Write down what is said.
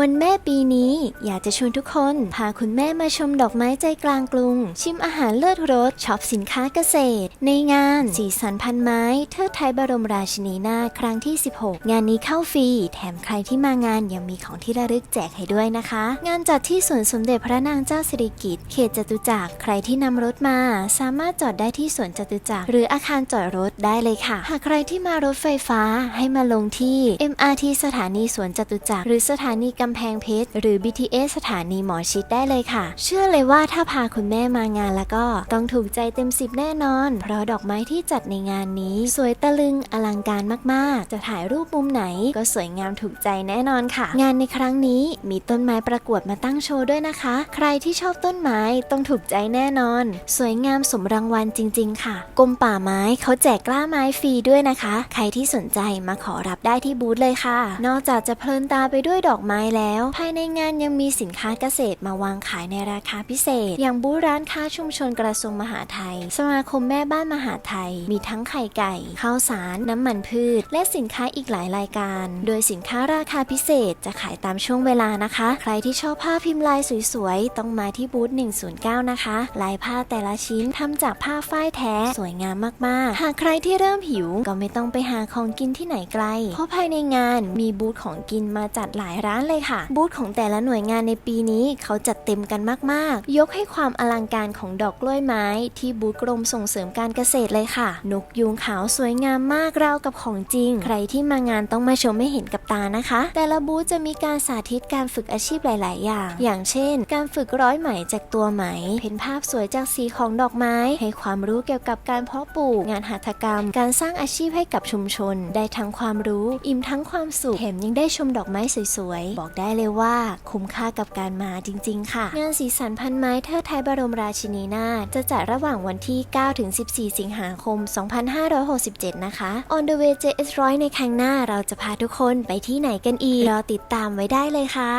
วันแม่ปีนี้อยากจะชวนทุกคน พาคุณแม่มาชมดอกไม้ใจกลางกรุง ชิมอาหารเลิศรสช็อปสินค้าเกษตร ในงานสีสันพันไม้เทิดไทยบรมราชินีนาถครั้งที่ 16 งานนี้เข้าฟรี แถมใครที่มางานยังมีของที่ระลึกแจกให้ด้วยนะคะ งานจัดที่สวนสมเด็จพระนางเจ้าสิริกิติ์เขตจตุจักรใครที่นำรถมา สามารถจอดได้ที่สวนจตุจักรหรืออาคารจอดรถได้เลยค่ะ หากใครที่มารถไฟฟ้าให้มาลงที่ MRT สถานีสวนจตุจักรหรือสถานีกำแพงเพชร หรือ BTS สถานีหมอชิดได้เลยค่ะ เชื่อเลยว่าถ้าพาคุณแม่มางานแล้วก็ต้องถูกใจเต็มสิบแน่นอน เพราะดอกไม้ที่จัดในงานนี้ สวยตะลึงอลังการมากๆ จะถ่ายรูปมุมไหนก็สวยงามถูกใจแน่นอนค่ะ งานในครั้งนี้มีต้นไม้ประกวดมาตั้งโชว์ด้วยนะคะ ใครที่ชอบต้นไม้ต้องถูกใจแน่นอน สวยงามสมรางวัลจริง ๆ ค่ะกรมป่าไม้เขาแจกกล้าไม้ฟรีด้วยนะคะ ใครที่สนใจมาขอรับได้ที่บูธเลยค่ะ นอกจากจะเพลินตาไปด้วยดอกไม้แล้ว ภายในงานยังมีสินค้าเกษตรมาวางขายในราคาพิเศษ อย่างบูธร้านค้าชุมชนกระทรวงมหาไทย สมาคมแม่บ้านมหาไทย มีทั้งไข่ไก่ ข้าวสาร น้ำมันพืช และสินค้าอีกหลายรายการ โดยสินค้าราคาพิเศษจะขายตามช่วงเวลานะคะ ใครที่ชอบผ้าพิมพ์ลายสวยๆ ต้องมาที่บูธ 109 นะคะ ลายผ้าแต่ละชิ้นทำจากผ้าฝ้ายแท้ สวยงามมากๆ หากใครที่เริ่มหิวก็ไม่ต้องไปหาของกินที่ไหนไกล เพราะภายในงานมีบูธของกินมาจัดหลายร้านเลยค่ะ บูธของแต่ละหน่วยงานในปีนี้เขาจัดเต็มกันมาก ๆ ยกให้ความอลังการของดอกกล้วยไม้ ที่บูธกรมส่งเสริมการเกษตรเลยค่ะ นกยูงขาวสวยงามมากราวกับของจริง ใครที่มางานต้องมาชมให้เห็นกับตานะคะ แต่ละบูธจะมีการสาธิตการฝึกอาชีพหลาย ๆ อย่าง อย่างเช่น การฝึกร้อยไหมจากตัวไหมเพ้นภาพสวยจากสีของดอกไม้ ให้ความรู้เกี่ยวกับการเพาะปลูก งานหัตถกรรม การสร้างอาชีพให้กับชุมชน ได้ทั้งความรู้ อิ่มทั้งความสุขแถมยังได้ชมดอกไม้สวย ๆ บอกได้เลยว่าคุ้มค่ากับการมาจริง ๆ ค่ะ งานสีสันพันไม้เทิดไทยบรมราชินีนาถจะจัดระหว่างวันที่ 9 ถึง 14 สิงหาคม 2567 นะคะ On the way JS 100 ในครั้งหน้าเราจะพาทุกคนไปที่ไหนกันอีกรอติดตามไว้ได้เลยค่ะ